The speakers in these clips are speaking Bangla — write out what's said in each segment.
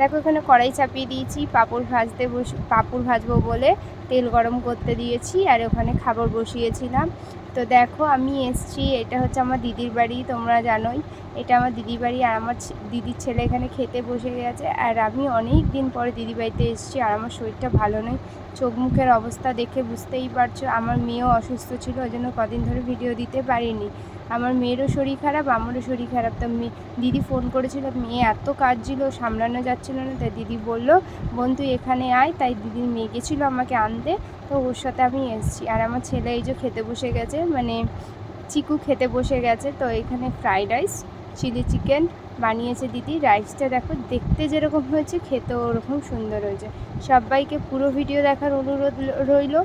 দেখো, এখানে কড়াই চাপিয়ে দিয়েছি, পাপড় ভাজতে বস, পাঁপড় ভাজবো বলে তেল গরম করতে দিয়েছি আর ওখানে খাবার বসিয়েছিলাম। তো দেখো, আমি এসছি, এটা হচ্ছে আমার দিদির বাড়ি, তোমরা জানোই। এটা আমার দিদির বাড়ি আর আমার দিদির ছেলে এখানে খেতে বসে গেছে আর আমি অনেক দিন পরে দিদি বাড়িতে এসেছি আর আমার শরীরটা ভালো নেই। চোখ মুখের অবস্থা দেখে বুঝতেই পারছ, আমার মেয়েও অসুস্থ ছিল, ওই জন্য কদিন ধরে ভিডিও দিতে পারিনি। আমার মেয়েরও শরীর খারাপ, আমারও শরীর খারাপ। তো দিদি ফোন করেছিল, মেয়ে এত কাজ ছিল সামলানো যাচ্ছিল না, তাই দিদি বলল, বোন, তুই এখানে আয়। তাই দিদির মেয়ে গেছিল আমাকে আনতে। তো ওর সাথে আমি এসেছি। আর আমার ছেলে এই যে খেতে বসে গেছে মানে চিকু খেতে বসে গেছে। তো এখানে ফ্রাইড রাইস, চিলি চিকেন বানিয়েছে দিদি। রাইসটা দেখো, দেখতে যেরকম হয়েছে, খেতেও ওরকম সুন্দর হয়েছে। সবাইকে পুরো ভিডিও দেখার অনুরোধ রইল।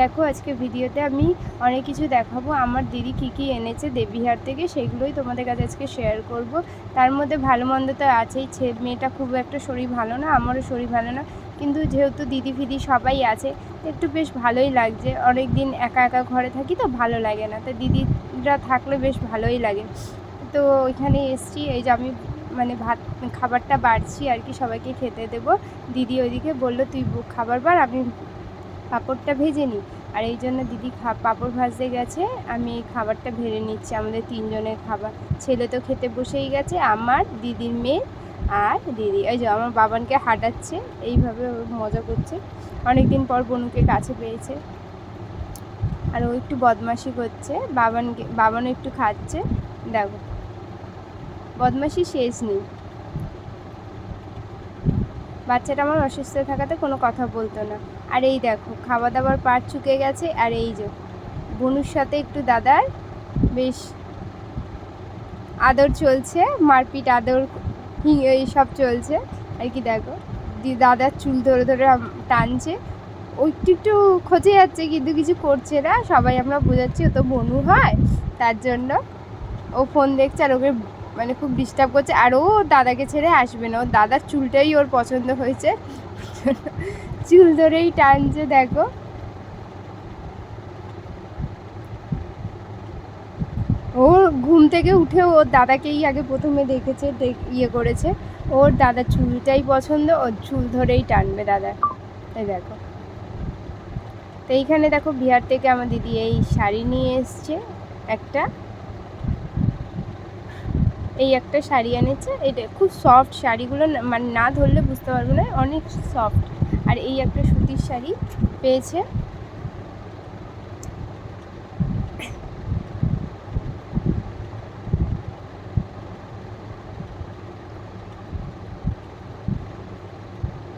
দেখো, আজকে ভিডিওতে আমি অনেক কিছু দেখাবো। আমার দিদি কী কী এনেছে দেবীহার থেকে, সেগুলোই তোমাদের কাছে আজকে শেয়ার করব। তার মধ্যে ভালো মন্দ তো আছেই। মেয়েটা খুব একটা শরীর ভালো না, আমারও শরীর ভালো না। কিন্তু যেহেতু দিদি ফিদি সবাই আছে একটু বেশ ভালোই লাগছে। অনেক দিন একা একা ঘরে থাকি তো ভালো লাগে না। তো দিদিরা থাকলে বেশ ভালোই লাগে। তো ওইখানে এসছি, এই যে আমি মানে ভাত, খাবারটা বাড়ছি আর কি, সবাইকে খেতে দেবো। দিদি ওইদিকে বলল, তুই খাবার বার, আমি পাঁপড়টা ভেজে নিই। আর এই জন্য দিদি পাঁপড় ভাজতে গেছে, আমি খাবারটা ভেড়ে নিচ্ছি, আমাদের তিনজনের খাবার। ছেলে তো খেতে বসেই গেছে, আমার, দিদির মেয়ে আর দিদি। এই যে আমার বাবানকে হাঁটাচ্ছে, এইভাবে মজা করছে। অনেক দিন পর বনুকে কাছে পেয়েছে। আর ও একটু বদমাশি করছে, বাবানকে, বাবানও একটু খাচ্ছে। দেখো। বদমাশি শেষ নেই। বাচ্চাটা আমার অসুস্থ থাকাতে কোনো কথা বলতো না। আর এই দেখো খাওয়া দাওয়ার পাট চুকে গেছে, আর এই যে, বনুর সাথে একটু দাদার বেশ আদর চলছে, মারপিট, আদর সব চলছে। আর কি দেখো দাদার চুল ধরে ধরে টানছে। ও একটু একটু খোঁজে যাচ্ছে, কিন্তু কিছু করছে না। সবাই আমরা বোঝাচ্ছি, ও তো বনু হয়। তার জন্য ও ফোন দেখছে আর ওকে মানে খুব ডিস্টার্ব করছে। আর ও দাদাকে ছেড়ে আসবে না। ওর দাদার চুলটাই ওর পছন্দ হয়েছে। চুল ধরেই টানছে, দেখো। ও ঘুম থেকে উঠে ওর দাদাকেই আগে প্রথমে দেখেছে, দেখ- ইয়ে করেছে। ওর দাদার চুলটাই পছন্দ, ওর চুল ধরেই টানবে দাদা। এই দেখো। তো এইখানে দেখো, বিহার থেকে আমার দিদি এই শাড়ি নিয়ে এসছে একটা। এই একটা শাড়ি এনেছে এটা খুব সফট শাড়িগুলো মানে না ধরলে বুঝতে পারব না, অনেক সফট আর এই একটা সুতির শাড়ি পেয়েছে।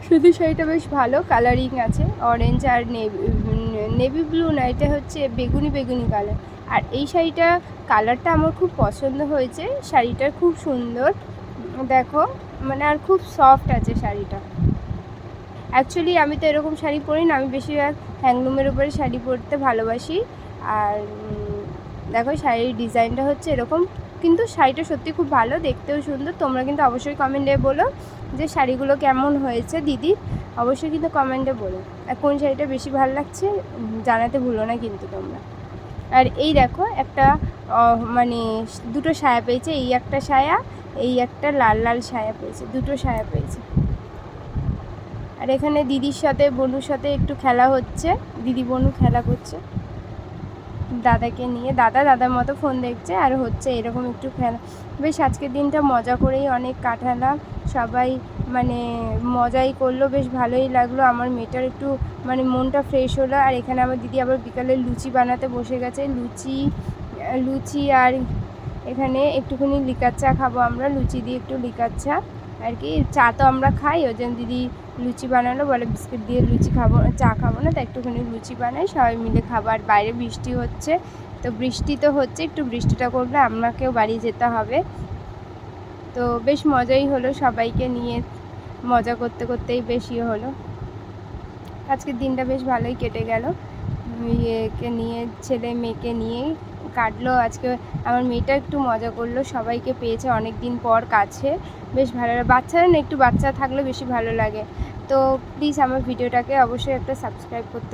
সুতির শাড়িটা বেশ ভালো কালারিং আছে অরেঞ্জ আর নেভি নেভি ব্লু না, এটা হচ্ছে বেগুনি বেগুনি কালার আর এই শাড়িটা কালারটা আমার খুব পছন্দ হয়েছে। শাড়িটা খুব সুন্দর। দেখো মানে আর খুব সফট আছে শাড়িটা। অ্যাকচুয়ালি আমি তো এরকম শাড়ি পরি না, আমি বেশিরভাগ হ্যাংলুমের উপরে শাড়ি পরতে ভালোবাসি। আর দেখো, শাড়ির ডিজাইনটা হচ্ছে এরকম। কিন্তু শাড়িটা সত্যি খুব ভালো, দেখতেও সুন্দর। তোমরা কিন্তু অবশ্যই কমেন্টে বলো যে শাড়িগুলো কেমন হয়েছে, দিদি। অবশ্যই কিন্তু কমেন্টে বলো। আর কোন শাড়িটা বেশি ভালো লাগছে জানাতে ভুলো না কিন্তু তোমরা। আর এই দেখো একটা মানে দুটো সায়া পেয়েছে, এই একটা সায়া, এই একটা লাল লাল সায়া পেয়েছে, দুটো সায়া পেয়েছে। আর এখানে দিদির সাথে, বনুর সাথে একটু খেলা হচ্ছে, দিদি বনু খেলা করছে। দাদাকে নিয়ে, দাদা দাদার মতো ফোন দেখছে, আর হচ্ছে এরকম একটু খেলা। বেশ, আজকের দিনটা মজা করেই অনেক কাটালাম, সবাই মানে মজাই করল, বেশ ভালোই লাগল। আমার মেয়েটার একটু মানে মনটা ফ্রেশ হলো। আর এখানে আমার দিদি আবার বিকালে লুচি বানাতে বসে গেছে। লুচি লুচি আর এখানে একটুখানি লিকার চা খাব আমরা। লুচি দিয়ে একটু লিকার চা। আর কি, চা তো আমরা খাই। ওই জন্য দিদি লুচি বানালো, বলে বিস্কিট দিয়ে লুচি খাব, চা খাব না, তাই একটুখানি লুচি বানাই। সবাই মিলে খাব। আর বাইরে বৃষ্টি হচ্ছে। তো বৃষ্টি তো হচ্ছে, একটু বৃষ্টিটা করলে আমাকেও বাড়ি যেতে হবে। তো বেশ মজাই হলো সবাইকে নিয়ে। মজা করতে করতেই বেশি হলো। আজকের দিনটা বেশ ভালোই কেটে গেল। ইয়েকে নিয়ে, ছেলে মেয়েকে নিয়ে কাটলো। আজকে আমার মেয়েটা একটু মজা করল। সবাইকে পেয়েছে অনেক দিন পর কাছে। বেশ ভালো লাগে। বাচ্চারা না, একটু বাচ্চা থাকলে বেশি ভালো লাগে। তো প্লিজ আমার ভিডিওটাকে অবশ্যই একটা সাবস্ক্রাইব করতে